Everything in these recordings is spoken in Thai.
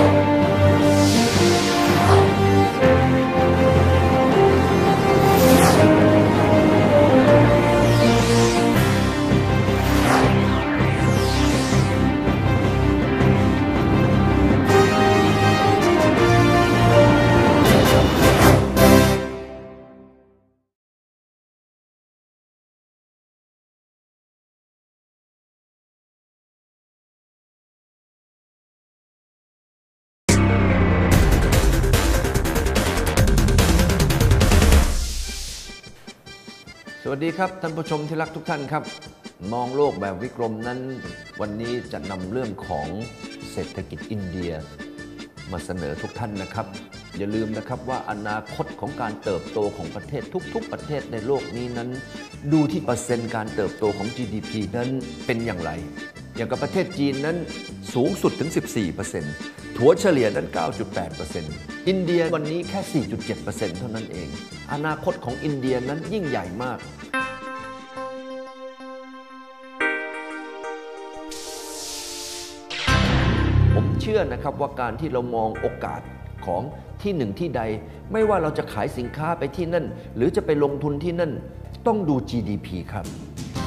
you สวัสดีครับท่านผู้ชมที่รักทุกท่านครับ มองโลกแบบวิกรมนั้น วันนี้จะนำเรื่องของเศรษฐกิจอินเดีย มาเสนอทุกท่านนะครับ อย่าลืมนะครับว่าอนาคตของการเติบโตของประเทศทุก ๆ ประเทศในโลกนี้นั้น ดูที่เปอร์เซ็นต์การเติบโตของ GDP นั้นเป็นอย่างไร อย่างกับประเทศจีนนั้นสูงสุดถึง 14%ถัวเฉลี่ยนั้น 9.8%อินเดียวันนี้แค่ 4.7%เท่านั้นเอง อนาคตของอินเดียนั้นยิ่งใหญ่มาก ผมเชื่อนะครับว่าการที่เรามองโอกาสของที่หนึ่งที่ใด ไม่ว่าเราจะขายสินค้าไปที่นั่น หรือจะไปลงทุนที่นั่น ต้องดู GDP ครับ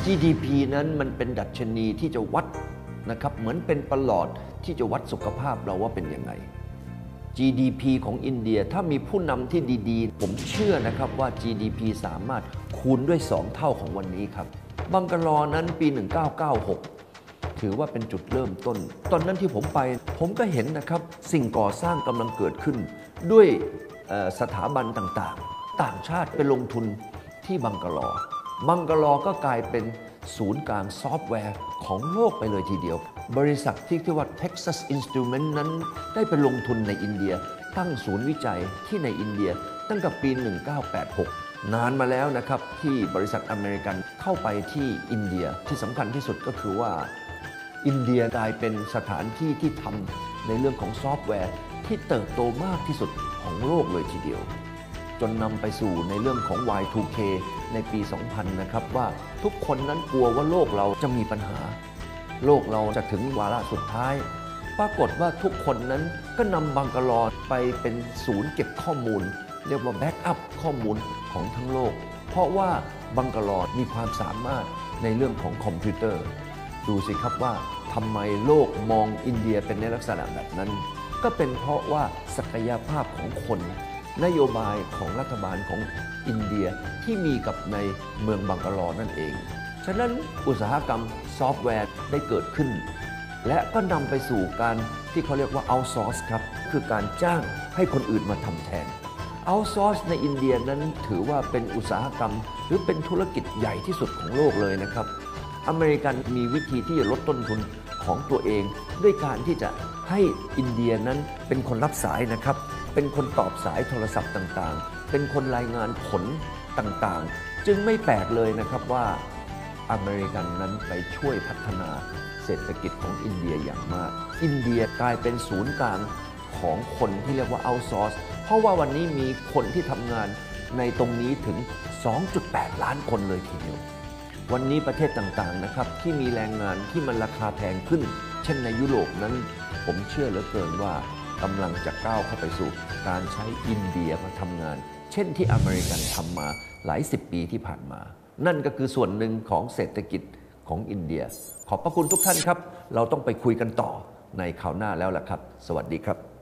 GDP นั้นมันเป็นดัชนีที่จะวัดนะครับเหมือนเป็นประหลอดที่จะวัดสุขภาพเราว่าเป็นยังไง GDP ของอินเดียถ้ามีผู้นำที่ดีๆ ผมเชื่อนะครับว่า GDP สามารถคูณด้วย 2 เท่าของวันนี้ครับบังกลอนั้นปี 1996 ถือว่าเป็นจุดเริ่มต้น ตอนนั้นที่ผมไป ผมก็เห็นนะครับสิ่งก่อสร้างกำลังเกิดขึ้น ด้วยสถาบันต่างๆ ต่างชาติไปลงทุนที่บังกลอ บังกลอก็กลายเป็นศูนย์กลางซอฟต์แวร์ของโลกไปเลยทีเดียว บริษัทที่เรียกว่า Texas Instrument นั้น ได้ไปลงทุนในอินเดีย ตั้งศูนย์วิจัยที่ในอินเดีย ตั้งแต่ปี 1986 นานมาแล้วนะครับ ที่บริษัทอเมริกันเข้าไปที่อินเดียที่สำคัญที่สุดก็คือว่า อินเดียกลายเป็นสถานที่ที่ทำในเรื่องของซอฟต์แวร์ที่เติบโตมากที่สุดของโลกเลยทีเดียว จนนำไปสู่ในเรื่องของ Y2K ในปี 2000 นะครับ ว่าทุกคนนั้นกลัวว่าโลกเราจะมีปัญหา โลกเราจะถึงวาระสุดท้าย ปรากฏว่าทุกคนนั้นก็นำบังกลอไปเป็นศูนย์เก็บข้อมูล เรียกว่าแบ็กอัพข้อมูลของทั้งโลก เพราะว่าบังกลอมีความสามารถในเรื่องของคอมพิวเตอร์ ดูสิครับว่าทำไมโลกมองอินเดียเป็นในลักษณะแบบนั้น ก็เป็นเพราะว่าศักยภาพของคน นโยบายของรัฐบาลของอินเดียที่มีกับในเมืองบังกลอนั่นเอง ฉะนั้นอุตสาหกรรมซอฟต์แวร์ได้เกิดขึ้น และก็นำไปสู่การที่เขาเรียกว่า outsource ครับ คือการจ้างให้คนอื่นมาทำแทน outsource ในอินเดียนั้นถือว่าเป็นอุตสาหกรรม หรือเป็นธุรกิจใหญ่ที่สุดของโลกเลยนะครับ อเมริกันมีวิธีที่จะลดต้นทุนของตัวเอง ด้วยการที่จะให้อินเดียนั้นเป็นคนรับสายนะครับ เป็นคนตอบสายโทรศัพท์ต่างๆ เป็นคนรายงานผลต่างๆ จึงไม่แปลกเลยนะครับว่าอเมริกันนั้นไปช่วยพัฒนาเศรษฐกิจของอินเดียอย่างมาก อินเดียกลายเป็นศูนย์กลางของคนที่เรียกว่าเอาซอร์สเพราะว่าวันนี้มีคนที่ทำงานในตรงนี้ถึง 2.8 ล้านคนเลยทีเดียว วันนี้ประเทศต่างๆนะครับที่มีแรงงานที่มันราคาแพงขึ้น เช่นในยุโรปนั้น ผมเชื่อเหลือเกินว่า กำลังจะก้าวเข้าไปสู่ การใช้อินเดียมาทำงาน เช่นที่อเมริกันทำมาหลายสิบปีที่ผ่านมา นั่นก็คือส่วนหนึ่งของเศรษฐกิจของอินเดีย ขอบพระคุณทุกท่านครับ เราต้องไปคุยกันต่อในข่าวหน้าแล้วล่ะครับ สวัสดีครับ